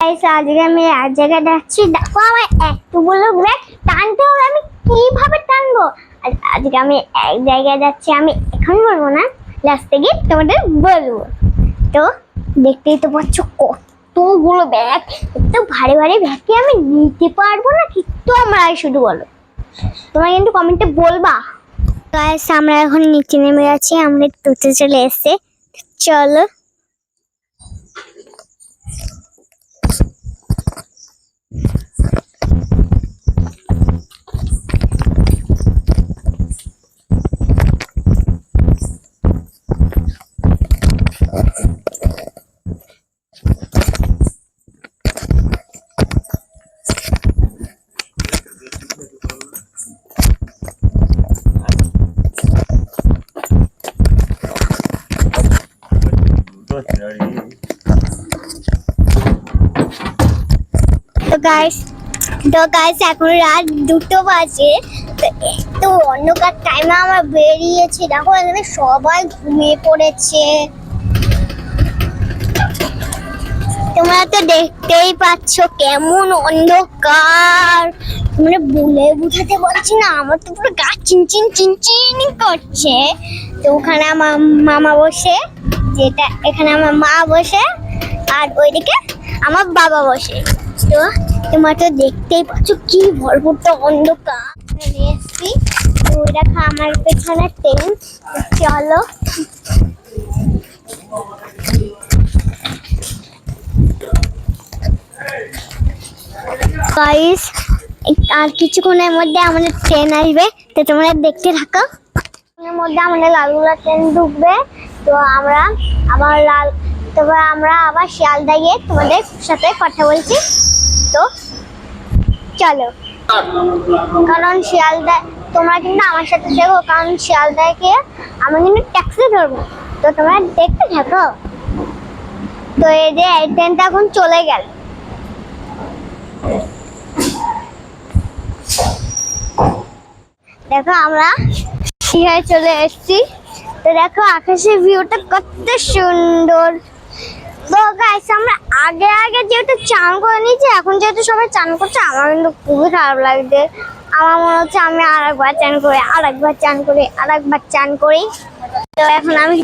আজকে আমি এক জায়গায় যাচ্ছি। আমার ব্যাগ টানতে হবে, আমি কীভাবে টানবো? আজকে আমি এক জায়গায় যাচ্ছি, আমি এখন বলব না গিয়ে বলব। তো দেখতেই তো কতগুলো ব্যাগ এত ভারী ভারী ব্যাগ কি আমি নিতে পারব না কি তোমরা শুধু বলো। তোমরা কিন্তু কমেন্টে বলবা। আমরা এখন নিচে নেমে গেছি আমাদের টুতে চলে এসছে। চলো। তো গাইস তো গাইস এখন রাত দুটো বাজে। তো অন্ধকার টাইমে আমরা বেরিয়েছি। দেখো, এখানে সবাই ঘুমিয়ে পড়েছে। তোমরা তো দেখতেই পাচ্ছ কেমন অন্ধকার। মানে বলে বুঝাতে পারছি না, আমার তো পুরো গা চিনচিন চিনচিন করছে। তো ওখানে আমার মামা বসে, যেটা এখানে আমার মা বসে, আর ওইদিকে আমার বাবা বসে। তো তোমরা তো দেখতেই পাচ্ছ কি ভরপুরটা অন্ধকার। এসছি। তো দেখো আমার পেছনে ট্রেন চলো। গাইস আর কিছুক্ষণের মধ্যে আমাদের ট্রেন আসবে। তো তোমরা দেখতে থাকো। এর মধ্যে আমাদের লালগুলা ট্রেন ঢুকবে। তো আমরা আবার লাল, তবে আমরা আবার শিয়ালদা গিয়ে তোমাদের সাথে কথা বলছি। তো চলো। কারণ শিয়ালদা, তোমরা কিন্তু আমার সাথে দেখো কারণ শিয়ালদায় গিয়ে আমরা কিন্তু ট্যাক্সি ধরবো। তো তোমরা দেখতে থাকো। তো এই যে এই ট্রেনটা এখন চলে গেল। দেখো আমরা দীঘায় চলে এসেছি। তো দেখো আকাশের ভিউটা কত সুন্দর। তো গাইস আমরা আগে আগে যেহেতু চান করে নিয়েছি, এখন যেহেতু সবাই চান করছে, আমার কিন্তু খুবই খারাপ লাগছে। আমার মনে হচ্ছে আমি আর একবার চান করি আর একবার চান করি আর একবার চান করি। তো এখন আমি